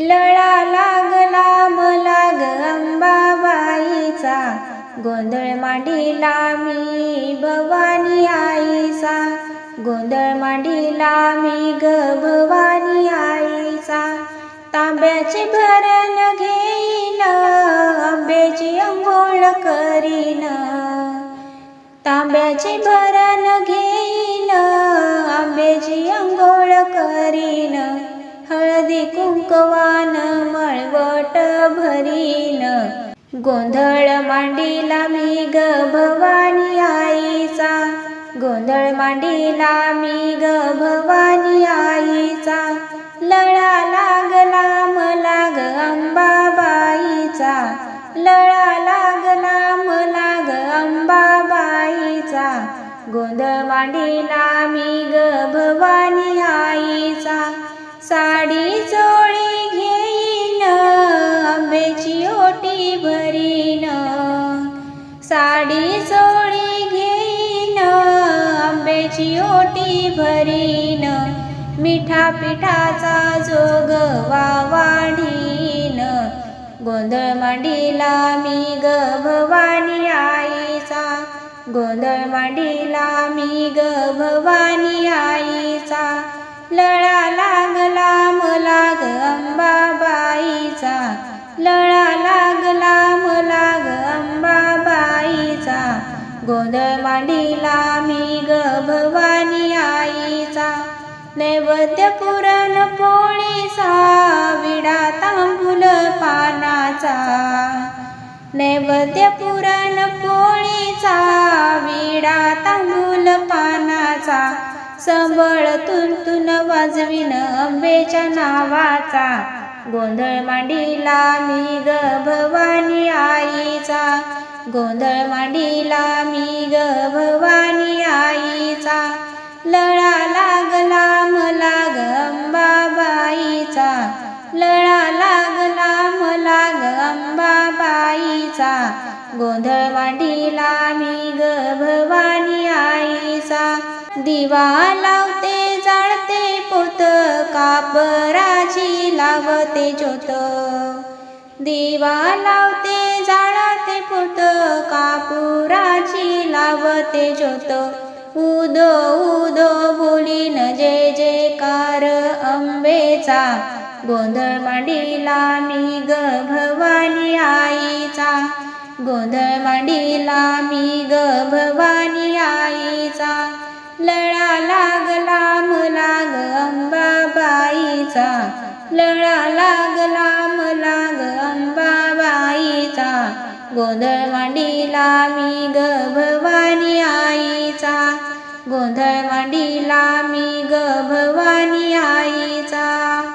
लळा लागला मला ग अंबाबाईचा. गोंधळ मांडीला मी भवानी आईचा. गोंधळ मांडीला मी ग भवानी आईचा. तांब्याचे भरण घेईन आंब्याची अंघोळ करीन. तांब्याचे भरण घेईन भरीन. गोंधळ मांडीला मी ग भवानी आईचा. गोंधळ मांडीला मी ग भवानी आईचा. लळा लागला मला ग अंबाबाईचा. लळा लागला मला ग अंबाबाईचा. गोंधळ मांडीला मी ग भवानी आईचा. साडी चोळ मिठा पिठाचा जोग वाढीन. गोंधळ मांडीला मी ग भवानी आईचा. गोंधळ मांडीला मी ग भवानी आईचा. लळा लागला मला ग अंबाबाईचा. लळा लागला मला ग अंबाबाईचा. गोंधळ मांडीला मी ग भवानी आईचा. नैवेद्य पुरण पोळीचा विडा तांबूल पानाचा. नैवेद्य पुरण पोळीचा विडा तांबूल पानाचा. संबळ तुंतून वाजविन अंबेच्या नावाचा. गोंधळ मांडीला मी ग भवानी आईचा. गोंधळ मांडीला मी ग भवानी गोंधळ मांडीला मी ग भवानी आईचा. दिवा लावते जाळते पोत कापराची लावते ज्योत. दिवा लावते जाळते पोत कापुराची लावते ज्योत. उदो उदो बोलीन जय जयकार अंबेचा गोंधळ मांडीला मी ग भवानी आईचा. गोंधळ मांडीला मी ग भवानी आईचा. लळा लागला मला ग अंबाबाईचा. लळा लागला मला ग अंबाबाईचा. गोंधळ मांडीला मी ग भवानी आईचा. गोंधळ मांडीला मी ग भवानी आईचा.